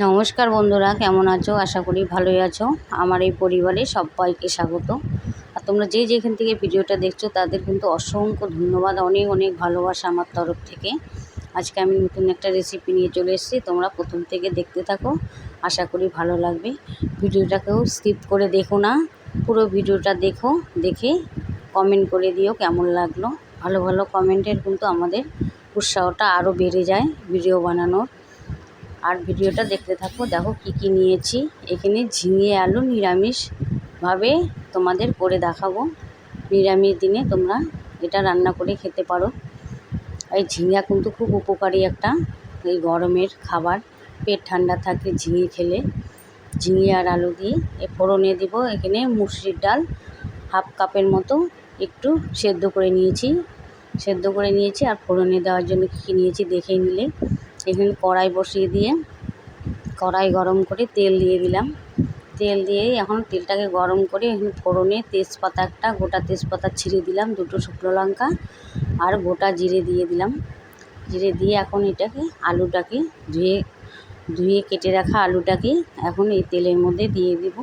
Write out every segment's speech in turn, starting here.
নমস্কার বন্ধুরা, কেমন আছো? আশা করি ভালোই আছো। আমার এই পরিবারে সবাইকে স্বাগত। আর তোমরা যে যেখান থেকে ভিডিওটা দেখছ, তাদের কিন্তু অসংখ্য ধন্যবাদ, অনেক অনেক ভালোবাসা আমার তরফ থেকে। আজকে আমি নতুন একটা রেসিপি নিয়ে চলে এসেছি, তোমরা প্রথম থেকে দেখতে থাকো। আশা করি ভালো লাগবে। ভিডিওটাকেও স্কিপ করে দেখো না, পুরো ভিডিওটা দেখো, দেখে কমেন্ট করে দিও কেমন লাগল। ভালো ভালো কমেন্টের কিন্তু আমাদের উৎসাহটা আরও বেড়ে যায় ভিডিও বানানোর। আর ভিডিওটা দেখতে থাকো, দেখো কি কি নিয়েছি। এখানে ঝিঙে, আলু নিরামিষভাবে তোমাদের করে দেখাবো। নিরামিষ দিনে তোমরা এটা রান্না করে খেতে পারো। এই ঝিঙা কিন্তু খুব উপকারী একটা, এই গরমের খাবার। পেট ঠান্ডা থাকে ঝিঙে খেলে। ঝিঙে আর আলু দিয়ে এ ফোড়নে দিব। এখানে মুসুরির ডাল হাফ কাপের মতো একটু সেদ্ধ করে নিয়েছি। সেদ্ধ করে নিয়েছি আর ফোড়নে দেওয়ার জন্য কী কী নিয়েছি দেখে নিলে। এখানে কড়াই বসিয়ে দিয়ে কড়াই গরম করে তেল দিয়ে দিলাম। তেল দিয়ে এখন তেলটাকে গরম করে এখানে ফোড়নে তেজপাতা একটা, গোটা তেজপাতা ছিঁড়ে দিলাম, দুটো শুকনো লঙ্কা আর গোটা জিরে দিয়ে দিলাম। জিরে দিয়ে এখন এটাকে, আলুটাকে ধুয়ে ধুয়ে কেটে রাখা আলুটাকে এখন এই তেলের মধ্যে দিয়ে দিব।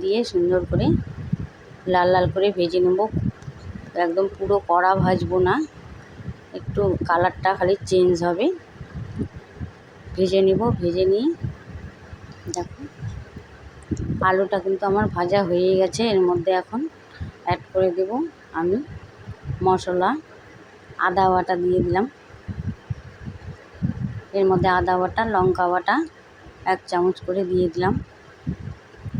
দিয়ে সুন্দর করে লাল লাল করে ভেজে নেব। একদম পুরো কড়া ভাজবো না, একটু কালারটা খালি চেঞ্জ হবে। ভেজে নেব, ভেজে নিয়ে দেখো। আলুটা কিন্তু আমার ভাজা হয়ে গেছে, এর মধ্যে এখন অ্যাড করে দেব আমি মশলা। আদা বাটা দিয়ে দিলাম। এর মধ্যে আদা বাটা, লঙ্কা বাটা এক চামচ করে দিয়ে দিলাম।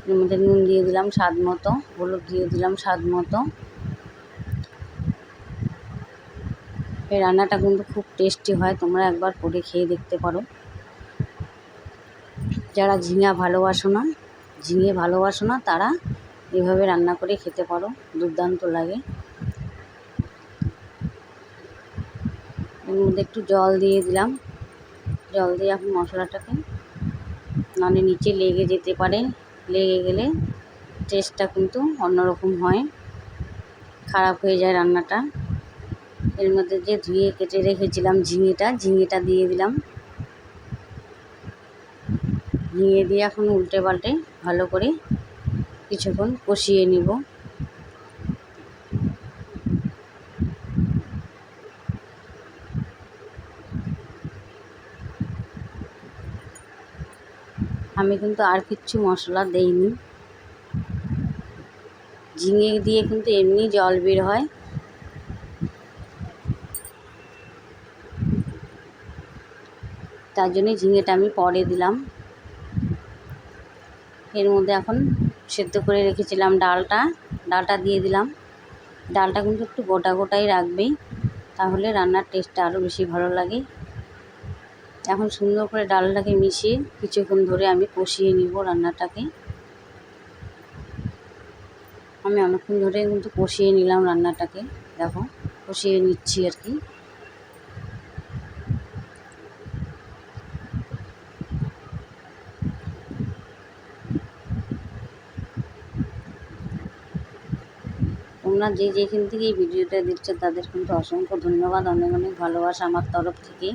এর মধ্যে নুন দিয়ে দিলাম স্বাদ মতো, হলুদ দিয়ে দিলাম স্বাদ মতো। এই রান্নাটা কিন্তু খুব টেস্টি হয়, তোমরা একবার করে খেয়ে দেখতে পারো। যারা ঝিঙা ভালোবাসো না, ঝিঙে ভালোবাসো না, তারা এভাবে রান্না করে খেতে পারো, দুর্দান্ত লাগে। এর মধ্যে একটু জল দিয়ে দিলাম। জল দিয়ে এখন মশলাটাকে নাহলে নিচে লেগে যেতে পারে। লেগে গেলে টেস্টটা কিন্তু অন্যরকম হয়। খারাপ হয়ে যায় রান্নাটা। এর মধ্যে যে ধুয়ে কেটে রেখেছিলাম ঝিঙেটা ঝিঙেটা দিয়ে দিলাম। ঝিঙে দিয়ে এখন উল্টে পাল্টে ভালো করে কিছুক্ষণ কষিয়ে নেব। আমি কিন্তু আর কিচ্ছু মশলা দেইনি। ঝিঙে দিয়ে কিন্তু এমনি জল বের হয়। তার জন্যে ঝিঙেটা আমি পরে দিলাম। এর মধ্যে এখন সেদ্ধ করে রেখেছিলাম ডালটা। ডালটা দিয়ে দিলাম। ডালটা কিন্তু একটু গোটা গোটাই রাখবেই তাহলে রান্নার টেস্টটা আরও বেশি ভালো লাগে। এখন সুন্দর করে ডালটাকে মিশিয়ে কিছুক্ষণ ধরে আমি কষিয়ে নিব রান্নাটাকে। আমি অনেকক্ষণ ধরে কিন্তু কষিয়ে নিলাম রান্নাটাকে। দেখো, কষিয়ে নিচ্ছি আর কি। তোমরা যে যেখান থেকে এই ভিডিওটা দেখছ, তাদের কিন্তু অসংখ্য ধন্যবাদ। অনেক অনেক ভালোবাসা আমার তরফ থেকে।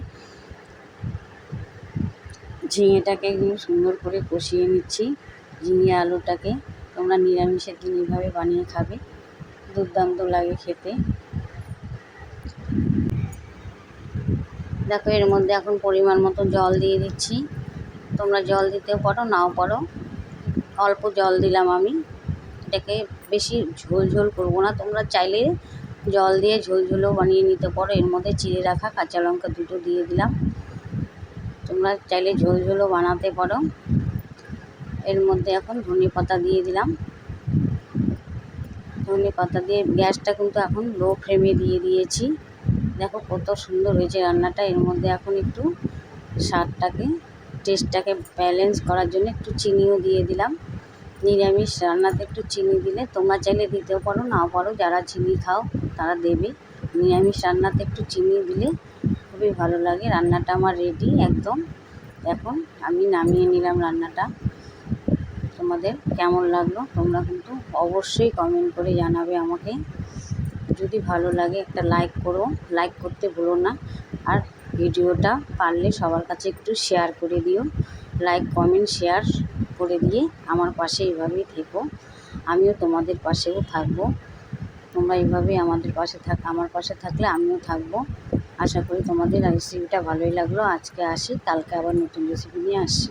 ঝিঙেটাকে সুন্দর করে কষিয়ে নিচ্ছি, ঝিঙে আলুটাকে। তোমরা নিরামিষের দিন এইভাবে বানিয়ে খাবে। দুর্দান্ত লাগে খেতে। দেখো, এর মধ্যে এখন পরিমাণ মতো জল দিয়ে দিচ্ছি। তোমরা জল দিতেও পারো, নাও পারো। অল্প জল দিলাম আমি। এটাকে বেশি ঝোল ঝোল করব না। তোমরা চাইলে জল দিয়ে ঝোল ঝোলও বানিয়ে নিতে পারো। এর মধ্যে চিড়ে রাখা, কাঁচা লঙ্কা দুটো দিয়ে দিলাম। তোমরা চাইলে ঝোল ঝোলও বানাতে পারো। এর মধ্যে এখন ধনে পাতা দিয়ে দিলাম। ধনে পাতা দিয়ে গ্যাসটা কিন্তু এখন লো ফ্লেমে দিয়ে দিয়েছি। দেখো কত সুন্দর হয়েছে রান্নাটা। এর মধ্যে এখন একটু স্বাদটাকে, টেস্টটাকে ব্যালেন্স করার জন্য একটু চিনিও দিয়ে দিলাম। নিরামিষ রান্নাতে একটু চিনি দিলে তোমরা চাইলে দিতেও পারো, নাও পারো, যারা চিনি খাও তারা দেবে। নিরামিষ রান্নাতে একটু চিনি দিলে খুবই ভালো লাগে, রান্নাটা আমার রেডি একদম। এখন আমি নামিয়ে নিলাম রান্নাটা। তোমাদের কেমন লাগল তোমরা কিন্তু অবশ্যই কমেন্ট করে জানাবে আমাকে। যদি ভালো লাগে একটা লাইক করো লাইক করতে ভুলো না। আর ভিডিওটা পারলে সবার কাছে একটু শেয়ার করে দিও। লাইক কমেন্ট শেয়ার করে দিয়ে আমার পাশে এইভাবেই থেকো। আমিও তোমাদের পাশেও থাকব। তোমরা এইভাবেই আমাদের পাশে থাক, আমার পাশে থাকলে আমিও থাকব। আশা করি তোমাদের রেসিপিটা ভালোই লাগল। আজকে আসি, কালকে আবার নতুন রেসিপি নিয়ে আসছি।